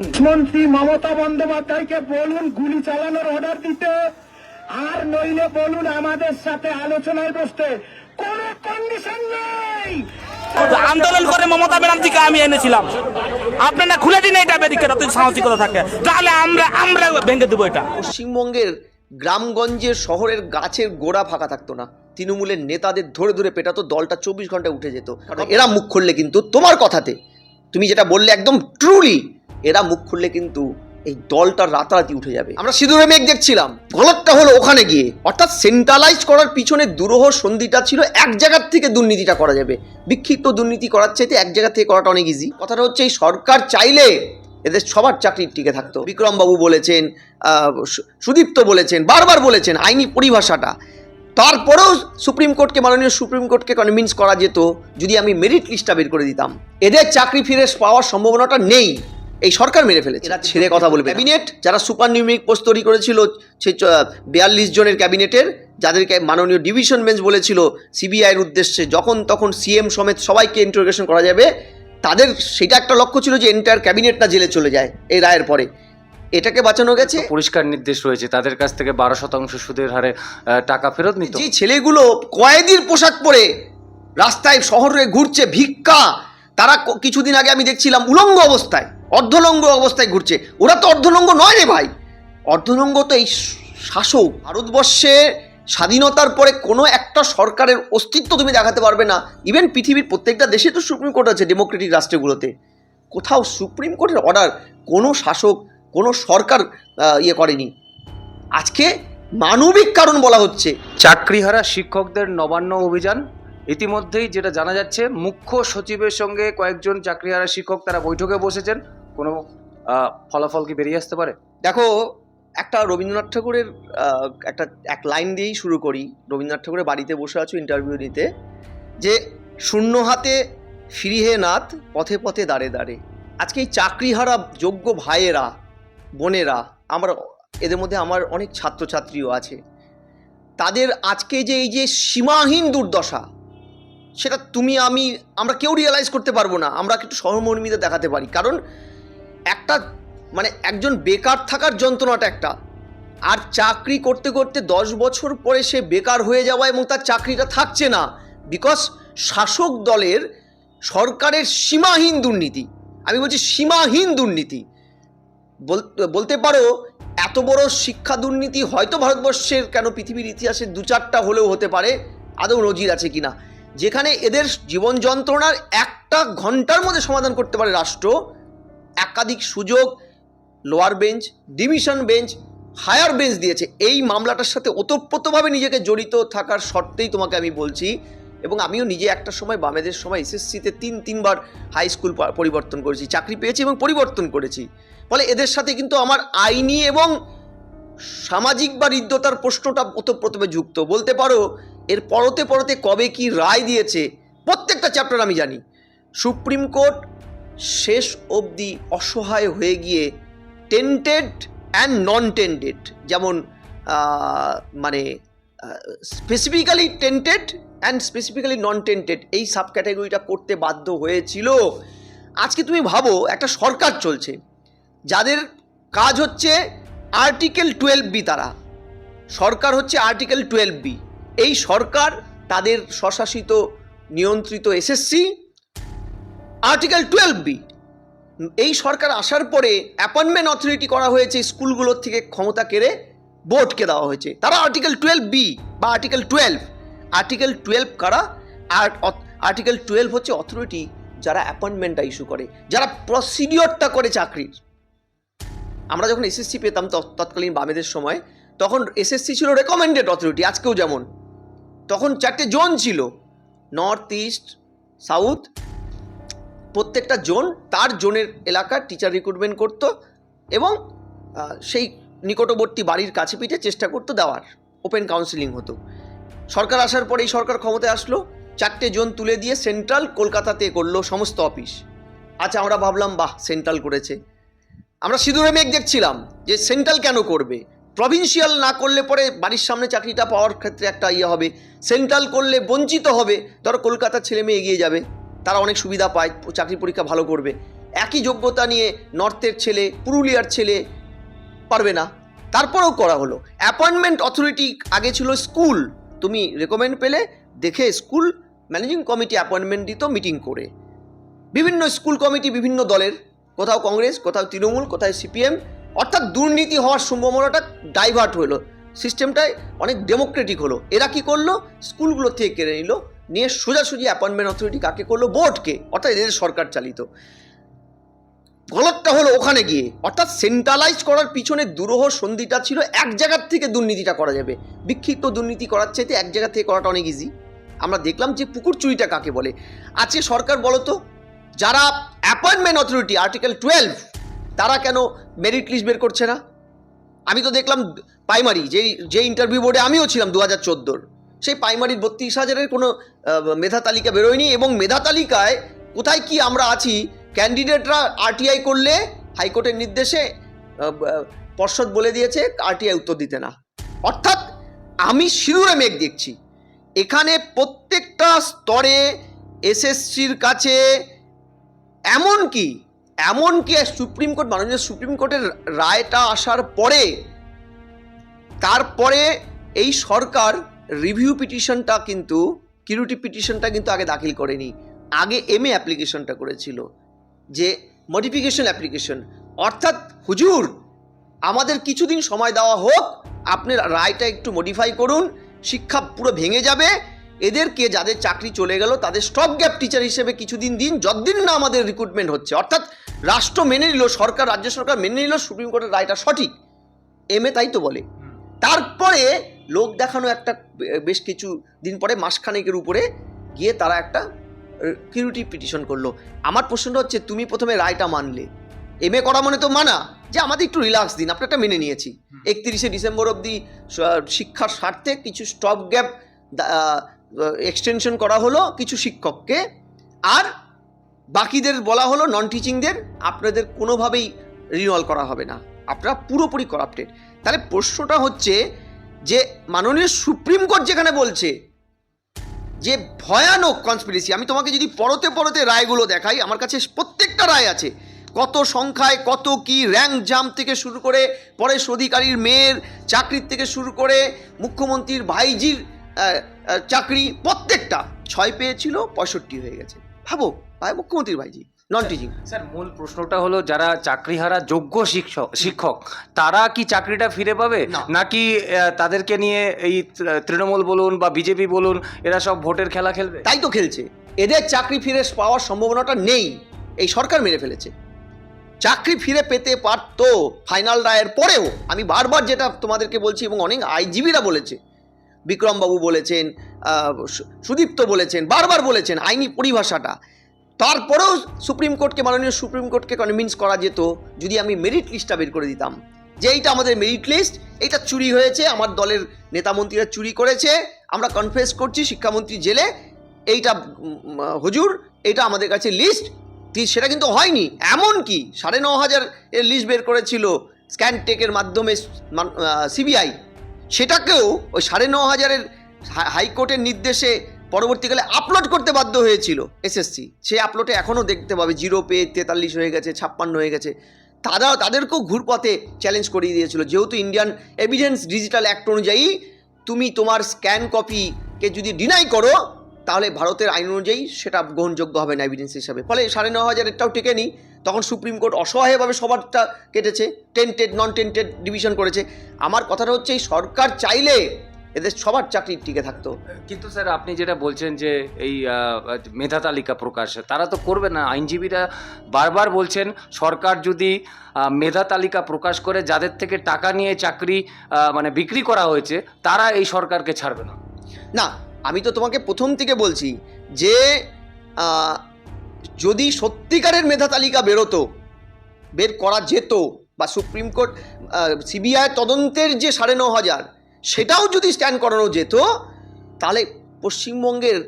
মুখ্যমন্ত্রী মমতা বন্দ্যোপাধ্যায়কে বলুন গুলি চালানোর অর্ডার দিতে আর নইলে বলুন আমাদের সাথে আলোচনায় বসতে কোন কন্ডিশন নেই। আন্দোলন করে মমতা ব্যানার্জিকে আমি এনেছিলাম। আপনারা খুলে দিন এটা ব্যারিকেড অত সাহসিকতা থাকে। তাহলে আমরা আমরা ভেঙে দেবো এটা। পশ্চিমবঙ্গের গ্রামগঞ্জের শহরের গাছের গোড়া ফাঁকা থাকতো না। তৃণমূলের নেতাদের ধরে ধরে পেটাতো দলটা চব্বিশ ঘন্টায় উঠে যেত। কারণ এরা মুখ খুললে কিন্তু তোমার কথাতে। তুমি যেটা বললে একদম ট্রুলি এরা মুখ খুললে কিন্তু এই দলটা রাতারাতি উঠে যাবে। আমরা সিঁদুরে মেঘ দেখছিলাম। গলতটা হলো ওখানে গিয়ে। অর্থাৎ সেন্ট্রালাইজ করার পিছনে দুরহ সন্ধিটা ছিল, এক জায়গার থেকে দুর্নীতিটা করা যাবে। বিক্ষিপ্ত দুর্নীতি করার চাইতে এক জায়গা থেকে করাটা অনেক ইজি কথাটা হচ্ছে, এই সরকার চাইলে এদের সবার চাকরি টিকে থাকতো। বিক্রমবাবু বলেছেন সুদীপ্ত বলেছেন, বারবার বলেছেন আইনি পরিভাষাটা। তারপরেও সুপ্রিম কোর্টকে, মাননীয় সুপ্রিম কোর্টকে কনভিন্স করা যেত, যদি আমি মেরিট লিস্টটা বের করে দিতাম। এদের চাকরি ফিরে পাওয়ার সম্ভাবনাটা নেই। এই সরকার মেরে ফেলেছে। এরা ছেড়ে কথা বলবে ক্যাবিনেট যারা সুপার নিউমিক পোস্ট তৈরি করেছিল সেই বিয়াল্লিশ জনের ক্যাবিনেটের যাদেরকে মাননীয় ডিভিশন বেঞ্চ বলেছিল সিবিআইয়ের উদ্দেশ্যে যখন তখন সিএম সমেত সবাইকে ইন্টারোগেশন করা যাবে তাদের সেটা একটা লক্ষ্য ছিল যে এন্টায়ার ক্যাবিনেটটা জেলে চলে যায় এই রায়ের পরে। এটাকে বাঁচানো গেছে। পরিষ্কার নির্দেশ রয়েছে। তাদের কাছ থেকে বারো শতাংশ সুদের হারে টাকা ফেরত নিত যে ছেলেগুলো কয়েদির পোশাক পরে রাস্তায় শহরে ঘুরছে ভিক্ষা তারা কিছুদিন আগে আমি দেখছিলাম উলঙ্গ অবস্থায়, অর্ধলঙ্গ অবস্থায় ঘুরছে। ওরা তো অর্ধলঙ্গ নয় রে ভাই। অর্ধলঙ্গ তো এই শাসক, ভারতবর্ষে স্বাধীনতার পরে কোনো একটা সরকারের অস্তিত্ব তুমি দেখাতে পারবে না। ইভেন পৃথিবীর প্রত্যেকটা দেশে তো সুপ্রিম কোর্ট আছে ডেমোক্রেটিক রাষ্ট্রগুলোতে। কোথাও সুপ্রিম কোর্টের অর্ডার কোনো শাসক, কোনো সরকার ইয়ে করেনি। আজকে মানবিক কারণ বলা হচ্ছে। চাকরিহারা শিক্ষকদের নবান্ন অভিযান ইতিমধ্যেই যেটা জানা যাচ্ছে, মুখ্য সচিবের সঙ্গে কয়েকজন চাকরিহারা শিক্ষক তারা বৈঠকে বসেছেন। কোনো ফলাফল কি বেরিয়ে আসতে পারে? দেখো, একটা রবীন্দ্রনাথ ঠাকুরের একটা, এক লাইন দিয়েই শুরু করি। রবীন্দ্রনাথ ঠাকুরের বাড়িতে বসে আছো ইন্টারভিউ নিতে যে, শূন্য হাতে ফিরিহে নাথ, পথে পথে দাঁড়ে দাঁড়ে আজকে এই চাকরিহারা যোগ্য ভাইয়েরা, বোনেরা, আমার, এদের মধ্যে আমার অনেক ছাত্রছাত্রীও আছে। তাদের আজকে যে, এই যে সীমাহীন দুর্দশা সেটা তুমি, আমি, আমরা কেউ রিয়েলাইজ করতে পারব না। আমরা একটু সহমর্মিতা দেখাতে পারি। কারণ একটা মানে একজন বেকার থাকার যন্ত্রণাটা একটা। আর চাকরি করতে করতে দশ বছর পরে সে বেকার হয়ে যাওয়া এবং তার চাকরিটা থাকছে না। বিকজ শাসক দলের সরকারের সীমাহীন দুর্নীতি। আমি বলছি সীমাহীন দুর্নীতি। বল- বলতে পারো, এত বড় শিক্ষা দুর্নীতি হয়তো ভারতবর্ষের কেন পৃথিবীর ইতিহাসে দু চারটা হলেও হতে পারে। আদৌ নজির আছে কিনা? যেখানে এদের জীবন যন্ত্রণার একটা ঘণ্টার মধ্যে সমাধান করতে পারে রাষ্ট্র, একাধিক সুযোগ lower bench division bench higher bench দিয়েছে। এই মামলাটার সাথে ওতপ্রোতভাবে নিজেকে জড়িত থাকার শর্তেই তোমাকে আমি বলছি এবং আমিও নিজে একটা সময় বামেদের সময় এসএসসিতে তিন, তিনবার হাই স্কুল পরিবর্তন করেছি, চাকরি পেয়েছি এবং পরিবর্তন করেছি। ফলে এদের সাথে কিন্তু আমার আইনি এবং সামাজিক বা হৃদ্যতার প্রশ্নটা ওতপ্রোতভাবে যুক্ত। বলতে পারো এর পরতে পরতে কবে কি রায় দিয়েছে, প্রত্যেকটা চ্যাপ্টার আমি জানি। সুপ্রিম কোর্ট শেষ অবধি অসহায় হয়ে গিয়ে টেন্টেড অ্যান্ড নন টেন্টেড যেমন মানে specifically tainted and specifically non tainted এই সাব ক্যাটাগরিটা করতে বাধ্য হয়েছিল। আজকে তুমি ভাবো, একটা সরকার চলছে, যাদের কাজ হচ্ছে আর্টিকেল টুয়েলভ বি তারা। সরকার হচ্ছে আর্টিকেল টুয়েলভ বি এই সরকার তাদের স্বশাসিত নিয়ন্ত্রিত এসএসসি আর্টিকেল টুয়েলভ বি এই সরকার আসার পরে অ্যাপয়েন্টমেন্ট অথরিটি করা হয়েছে স্কুলগুলোর থেকে ক্ষমতা কেড়ে বোর্ডকে দেওয়া হয়েছে। তারা আর্টিকেল টুয়েলভ বি বা আর্টিকেল টুয়েলভ আর্টিকেল টুয়েলভ কারা? আর আর্টিকেল টুয়েলভ হচ্ছে অথরিটি যারা অ্যাপয়েন্টমেন্টটা ইস্যু করে, যারা প্রসিডিওরটা করে চাকরির। আমরা যখন এসএসসি পেতাম তৎ- তৎকালীন বামেদের সময়, তখন এসএসসি ছিল রেকমেন্ডেড অথরিটি আজকেও যেমন। তখন চারটে জোন ছিল নর্থ ইস্ট সাউথ প্রত্যেকটা জোন তার জোনের এলাকার টিচার রিক্রুটমেন্ট করত এবং সেই নিকটবর্তী বাড়ির কাছে পিঠে চেষ্টা করতো দেওয়ার ওপেন কাউন্সিলিং হতো। সরকার আসার পরে এই সরকার ক্ষমতায় আসলো, চারটে জোন তুলে দিয়ে সেন্ট্রাল কলকাতাতে করল সমস্ত অফিস আচ্ছা আমরা ভাবলাম, বাহ সেন্ট্রাল করেছে। আমরা সিঁদুরে মেঘ দেখছিলাম যে সেন্ট্রাল কেন করবে? প্রভিন্সিয়াল না করলে পরে বাড়ির সামনে চাকরিটা পাওয়ার ক্ষেত্রে একটা ইয়ে হবে। সেন্ট্রাল করলে বঞ্চিত হবে। ধরো কলকাতার ছেলে মেয়ে এগিয়ে যাবে। তারা অনেক সুবিধা পায়, চাকরি পরীক্ষা ভালো করবে। একই যোগ্যতা নিয়ে নর্থের ছেলে, পুরুলিয়ার ছেলে পারবে না। তারপরেও করা হলো। অ্যাপয়েন্টমেন্ট অথরিটি আগে ছিল স্কুল তুমি রেকমেন্ড পেলে, দেখে স্কুল ম্যানেজিং কমিটি অ্যাপয়েন্টমেন্ট দিত মিটিং করে। বিভিন্ন স্কুল কমিটি বিভিন্ন দলের। কোথাও কংগ্রেস, কোথাও তৃণমূল, কোথায় সিপিএম অর্থাৎ দুর্নীতি হওয়ার সম্ভাবনাটা ডাইভার্ট হলো। সিস্টেমটাই অনেক ডেমোক্রেটিক হলো। এরা কি করল? স্কুলগুলো থেকে কেড়ে নিল। নিয়ে সোজাসুজি অ্যাপয়েন্টমেন্ট অথরিটি কাকে করল? বোর্ডকে অর্থাৎ এদের সরকার চালিত। গলতটা হলো ওখানে গিয়ে। অর্থাৎ সেন্ট্রালাইজ করার পিছনে দুরূহ সন্ধিটা ছিল এক জায়গার থেকে দুর্নীতিটা করা যাবে। বিক্ষিপ্ত দুর্নীতি করার চাইতে এক জায়গা থেকে করাটা অনেক ইজি আমরা দেখলাম যে পুকুর চুরিটা কাকে বলে? আজকে সরকার বলো তো যারা অ্যাপয়েন্টমেন্ট অথরিটি আর্টিকেল টুয়েলভ তারা কেন মেরিট লিস্ট বের করছে না? আমি তো দেখলাম প্রাইমারি যেই যে ইন্টারভিউ বোর্ডে আমিও ছিলাম দু হাজার চোদ্দোর, সেই প্রাইমারির বত্রিশ হাজারের কোনো মেধা তালিকা বেরোয়নি এবং মেধা তালিকায় কোথায় কি আমরা আছি ক্যান্ডিডেটরা আরটিআই করলে হাইকোর্টের নির্দেশে পর্ষদ বলে দিয়েছে আরটিআই উত্তর দিতে না। অর্থাৎ আমি সিঁদুরে মেঘ দেখছি। এখানে প্রত্যেকটা স্তরে এসএসসির কাছে এমনকি এমনকি সুপ্রিম কোর্ট, মাননীয় সুপ্রিম কোর্টের রায়টা আসার পরে, তারপরে এই সরকার রিভিউ পিটিশনটা কিন্তু কিউরিটি পিটিশনটা কিন্তু আগে দাখিল করেনি। আগে এম এ অ্যাপ্লিকেশনটা করেছিল, যে মডিফিকেশন অ্যাপ্লিকেশন অর্থাৎ, হুজুর, আমাদের কিছুদিন সময় দেওয়া হোক, আপনার রায়টা একটু মডিফাই করুন, শিক্ষা পুরো ভেঙে যাবে এদেরকে যাদের চাকরি চলে গেল তাদের স্টপ গ্যাপ টিচার হিসেবে কিছুদিন দিন যতদিন না আমাদের রিক্রুটমেন্ট হচ্ছে অর্থাৎ রাষ্ট্র মেনে নিল সরকার রাজ্য সরকার মেনে নিল সুপ্রিম কোর্টের রায়টা সঠিক। এম এ তাই তো বলে। তারপরে লোক দেখানো একটা বেশ কিছু দিন পরে মাসখানেকের উপরে গিয়ে তারা একটা কিউরিটি পিটিশন করল। আমার প্রশ্নটা হচ্ছে তুমি প্রথমে রায়টা মানলে। এম এ করা মানে তো মানা যে আমাদের একটু রিল্যাক্স দিন আপনারটা মেনে নিয়েছি। একত্রিশে ডিসেম্বর অবধি শিক্ষার স্বার্থে কিছু স্টপ গ্যাপ এক্সটেনশন করা হলো কিছু শিক্ষককে। আর বাকিদের বলা হলো নন টিচিংদের আপনাদের কোনোভাবেই রিনল করা হবে না। আপনারা পুরোপুরি করাপ্টেড তাহলে প্রশ্নটা হচ্ছে যে, মাননীয় সুপ্রিম কোর্ট যেখানে বলছে যে, ভয়ানক কনস্পিরেসি আমি তোমাকে যদি পরতে পরতে রায়গুলো দেখাই, আমার কাছে প্রত্যেকটা রায় আছে। কত সংখ্যায় কত কি র্যাঙ্ক জাম থেকে শুরু করে, পরেশ অধিকারীর মেয়ের চাকরির থেকে শুরু করে, মুখ্যমন্ত্রীর ভাইজির চাকরি প্রত্যেকটা ছয় পেয়েছিল পঁয়ষট্টি হয়ে গেছে। ভাবো ভাই মুখ্যমন্ত্রীর ভাইজি নন টিচিং স্যার মূল প্রশ্নটা হলো যারা চাকরিহারা যোগ্য শিক্ষক শিক্ষক তারা কি চাকরিটা ফিরে পাবে? নাকি তাদেরকে নিয়ে এই তৃণমূল বলুন বা বিজেপি বলুন এরা সব ভোটের খেলা খেলবে? তাই তো খেলছে। এদের চাকরি ফিরে পাওয়ার সম্ভাবনাটা নেই। এই সরকার মেরে ফেলেছে। চাকরি ফিরে পেতে পারতো ফাইনাল রায়ের পরেও। আমি বারবার যেটা তোমাদেরকে বলছি এবং অনেক আইজিবিরা বলেছে বিক্রমবাবু বলেছেন সুদীপ্ত বলেছেন, বারবার বলেছেন আইনি পরিভাষাটা। তারপরেও সুপ্রিম কোর্টকে, মাননীয় সুপ্রিম কোর্টকে কনভিন্স করা যেত, যদি আমি মেরিট লিস্টটা বের করে দিতাম। যে এইটা আমাদের মেরিট লিস্ট এইটা চুরি হয়েছে, আমার দলের নেতামন্ত্রীরা চুরি করেছে, আমরা কনফেস করছি, শিক্ষামন্ত্রী জেলে, এইটা হুজুর এটা আমাদের কাছে লিস্ট সেটা কিন্তু হয়নি। এমন কি? সাড়ে ন হাজার এর লিস্ট বের করেছিল স্ক্যান টেকের মাধ্যমে সিবিআই সেটাকেও ওই সাড়ে ন হাজারের হাইকোর্টের নির্দেশে পরবর্তীকালে আপলোড করতে বাধ্য হয়েছিল এসএসসি সে আপলোডে এখনও দেখতে পাবে। জিরো পে তেতাল্লিশ হয়ে গেছে, ছাপ্পান্ন হয়ে গেছে। তারা তাদেরকেও ঘুরপথে চ্যালেঞ্জ করিয়ে দিয়েছিল। যেহেতু ইন্ডিয়ান এভিডেন্স ডিজিটাল অ্যাক্ট অনুযায়ী তুমি তোমার স্ক্যান কপিকে যদি ডিনাই করো, তাহলে ভারতের আইন অনুযায়ী সেটা গ্রহণযোগ্য হবে না এভিডেন্স হিসাবে। ফলে সাড়ে ন হাজারেরটাও টেকেনি তখন সুপ্রিম কোর্ট অসহায়ভাবে সবারটা কেটেছে টেন্টেড নন টেন্টেড ডিভিশন করেছে। আমার কথাটা হচ্ছে এই সরকার চাইলে এদের সবার চাকরি টিকে থাকতো। কিন্তু স্যার আপনি যেটা বলছেন যে এই মেধা তালিকা প্রকাশ তারা তো করবে না। আইনজীবীরা বারবার বলছেন সরকার যদি মেধা তালিকা প্রকাশ করে যাদের থেকে টাকা নিয়ে চাকরি মানে বিক্রি করা হয়েছে তারা এই সরকারকে ছাড়বে না। না আমি তো তোমাকে প্রথম থেকে বলছি যে যদি সত্যিকারের মেধা তালিকা বেরোতো, বের করা যেত বা সুপ্রিম কোর্ট সিবিআই তদন্তের যে সাড়ে ন হাজার, সেটাও যদি স্ট্যান্ড করানো যেত, তাহলে পশ্চিমবঙ্গের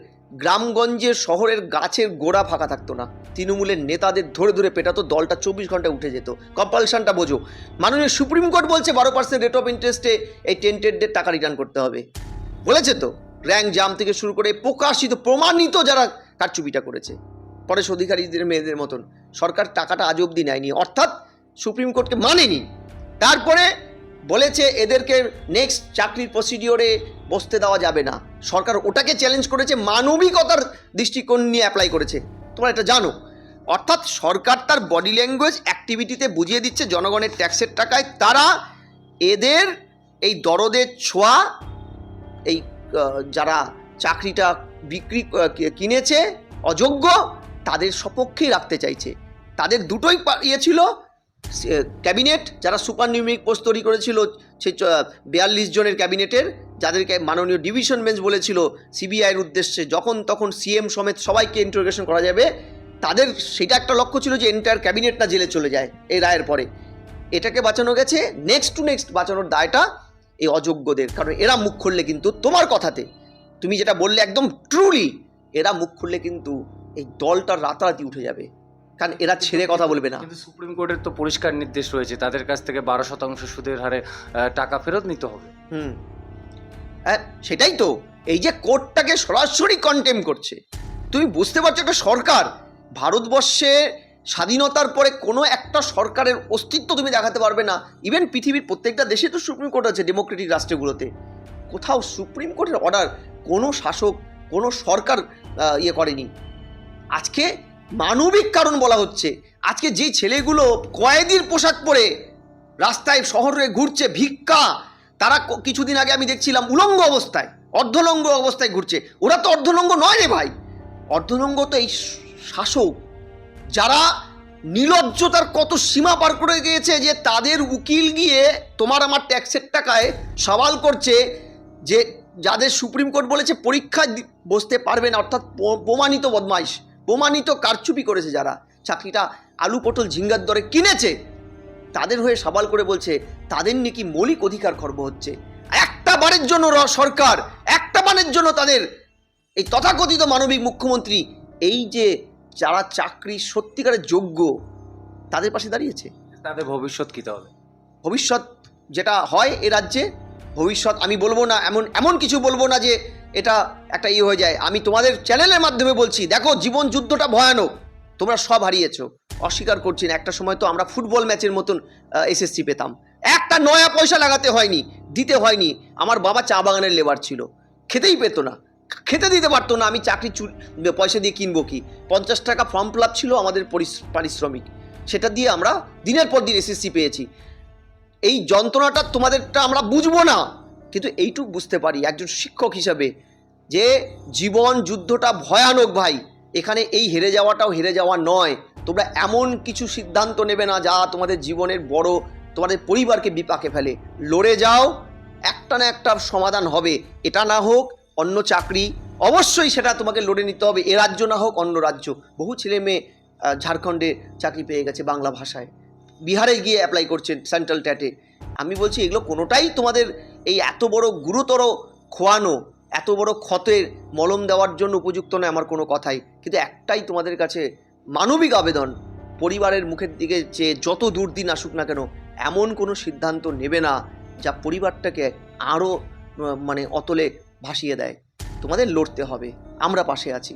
গ্রামগঞ্জের শহরের গাছের গোড়া ফাঁকা থাকতো না। তৃণমূলের নেতাদের ধরে ধরে পেটাতো, দলটা চব্বিশ ঘণ্টা উঠে যেত। কম্পালশনটা বোঝো। মাননীয় সুপ্রিম কোর্ট বলছে বারো পার্সেন্ট রেট অফ ইন্টারেস্টে এই টেন্টেডদের টাকা রিটার্ন করতে হবে। বলেছে তো র্যাঙ্ক জাম থেকে শুরু করে প্রকাশিত, প্রমাণিত যারা কারচুপিটা করেছে। পরেশ অধিকারীদের মেয়েদের মতন। সরকার টাকাটা আজ অবধি নেয়নি। অর্থাৎ সুপ্রিম কোর্টকে মানেনি। তারপরে বলেছে এদেরকে নেক্সট চাকরির প্রসিডিওরে বসতে দেওয়া যাবে না। সরকার ওটাকে চ্যালেঞ্জ করেছে, মানবিকতার দৃষ্টিকোণ নিয়ে অ্যাপ্লাই করেছে। তোমরা এটা জানো? অর্থাৎ সরকার তার বডি ল্যাঙ্গুয়েজ অ্যাক্টিভিটিতে বুঝিয়ে দিচ্ছে, জনগণের ট্যাক্সের টাকায়। তারা এদের এই দরদের ছোঁয়া, এই যারা চাকরিটা বিক্রি কিনেছে, অযোগ্য তাদের সপক্ষেই রাখতে চাইছে। তাদের দুটোই ইয়ে ছিল ক্যাবিনেট, যারা সুপার নিউমিক পোস্ট তৈরি করেছিল সেই বিয়াল্লিশ জনের ক্যাবিনেটের, যাদেরকে মাননীয় ডিভিশন বেঞ্চ বলেছিল, সিবিআইয়ের উদ্দেশ্যে যখন তখন সিএম সমেত সবাইকে ইন্টারোগেশন করা যাবে, তাদের সেটা একটা লক্ষ্য ছিল যে এন্টায়ার ক্যাবিনেটটা জেলে চলে যায় এই রায়ের পরে। এটাকে বাঁচানো গেছে নেক্সট টু নেক্সট বাঁচানোর দায়টা এই অযোগ্যদের, কারণ এরা মুখ খুললে কিন্তু তোমার কথাতে, তুমি যেটা বললে একদম ট্রুলি এরা মুখ খুললে কিন্তু এই দলটা রাতারাতি উঠে যাবে। কারণ এরা ছেড়ে কথা বলবে না। কিন্তু সুপ্রিম কোর্টের তো পরিষ্কার নির্দেশ রয়েছে। তাদের কাছ থেকে বারো শতাংশ সুদের হারে টাকা ফেরত নিতে হবে। হুম। হ্যাঁ সেটাই তো। এই যে কোর্টটাকে সরাসরি কন্টেম করছে। তুমি বুঝতে পারছ একটা সরকার? ভারতবর্ষে স্বাধীনতার পরে কোনো একটা সরকারের অস্তিত্ব তুমি দেখাতে পারবে না। ইভেন পৃথিবীর প্রত্যেকটা দেশে তো সুপ্রিম কোর্ট আছে ডেমোক্রেটিক রাষ্ট্রগুলোতে। কোথাও সুপ্রিম কোর্টের অর্ডার কোনো শাসক কোনো সরকার ইয়ে করেনি। আজকে মানবিক কারণ বলা হচ্ছে। আজকে যে ছেলেগুলো কয়েদির পোশাক পরে রাস্তায় শহরে ঘুরছে, ভিক্ষা, তারা কিছুদিন আগে আমি দেখছিলাম উলঙ্গ অবস্থায়, অর্ধলঙ্গ অবস্থায় ঘুরছে। ওরা তো অর্ধলঙ্গ নয় রে ভাই। অর্ধলঙ্গ তো এই শাসক, যারা নিলজ্জতার কত সীমা পার করে গিয়েছে যে তাদের উকিল গিয়ে তোমার আমার ট্যাক্সের টাকায় সওয়াল করছে যে যাদের সুপ্রিম কোর্ট বলেছে পরীক্ষায় দি- বসতে পারবে না, অর্থাৎ প্রমাণিত বদমাইশ। প্রমাণিত কারচুপি করেছে যারা। চাকরিটা আলু পটল ঝিঙ্গার দরে কিনেছে। তাদের হয়ে সওয়াল করে বলছে তাদের নাকি মৌলিক অধিকার খর্ব হচ্ছে। একটা বারের জন্য র- সরকার একটা বারের জন্য তাদের। এই তথাকথিত মানবিক মুখ্যমন্ত্রী এই যে যারা চাকরি সত্যিকারের যোগ্য তাদের পাশে দাঁড়িয়েছে? তাদের ভবিষ্যৎ কী হবে ভবিষ্যৎ যেটা হয় এ রাজ্যে ভবিষ্যৎ আমি বলব না এমন এমন কিছু বলব না যে এটা একটা ইয়ে হয়ে যায়। আমি তোমাদের চ্যানেলের মাধ্যমে বলছি, দেখো জীবন যুদ্ধটা ভয়ানক। তোমরা সব হারিয়েছো। অস্বীকার করছি না। একটা সময় তো আমরা ফুটবল ম্যাচের মতন এসএসসি পেতাম। একটা নয়া পয়সা লাগাতে হয়নি, দিতে হয়নি। আমার বাবা চা বাগানের লেবার ছিল। খেতেই পেতো না। খেতে দিতে পারতো না। আমি চাকরি চুর, পয়সা দিয়ে কিনবো কি? পঞ্চাশ টাকা ফর্ম ফিল ছিল আমাদের পারিশ্রমিক। সেটা দিয়ে আমরা দিনের পর দিন এসএসসি পেয়েছি। এই যন্ত্রণাটা তোমাদেরটা আমরা বুঝব না। কিন্তু এইটুক বুঝতে পারি, একজন শিক্ষক হিসাবে, যে জীবন যুদ্ধটা ভয়ানক ভাই, এখানে এই হেরে যাওয়াটাও হেরে যাওয়া নয়। তোমরা এমন কিছু সিদ্ধান্ত নেবে না যা তোমাদের জীবনের বড়, তোমাদের পরিবারকে বিপাকে ফেলে। লড়ে যাও, একটা না একটা সমাধান হবে, এটা না হোক, অন্য চাকরি, অবশ্যই সেটা তোমাকে লড়ে নিতে হবে, এ রাজ্য না হোক অন্য রাজ্য। বহু ছেলে মেয়ে ঝাড়খণ্ডে চাকরি পেয়ে গেছে বাংলা ভাষায়। বিহারে গিয়ে অ্যাপ্লাই করছেন সেন্ট্রাল ট্যাটে আমি বলছি এগুলো কোনোটাই তোমাদের এই এত বড় গুরুতর খোয়ানো, এত বড় ক্ষতের মলম দেওয়ার জন্য উপযুক্ত নয় আমার কোনো কথাই। কিন্তু একটাই তোমাদের কাছে মানবিক আবেদন, পরিবারের মুখের দিকে যে যত দুর্দিন আসুক না কেন, এমন কোনো সিদ্ধান্ত নেবে না যা পরিবারটাকে আরও মানে অতলে ভাসিয়ে দেয়। তোমাদের লড়তে হবে, আমরা পাশে আছি।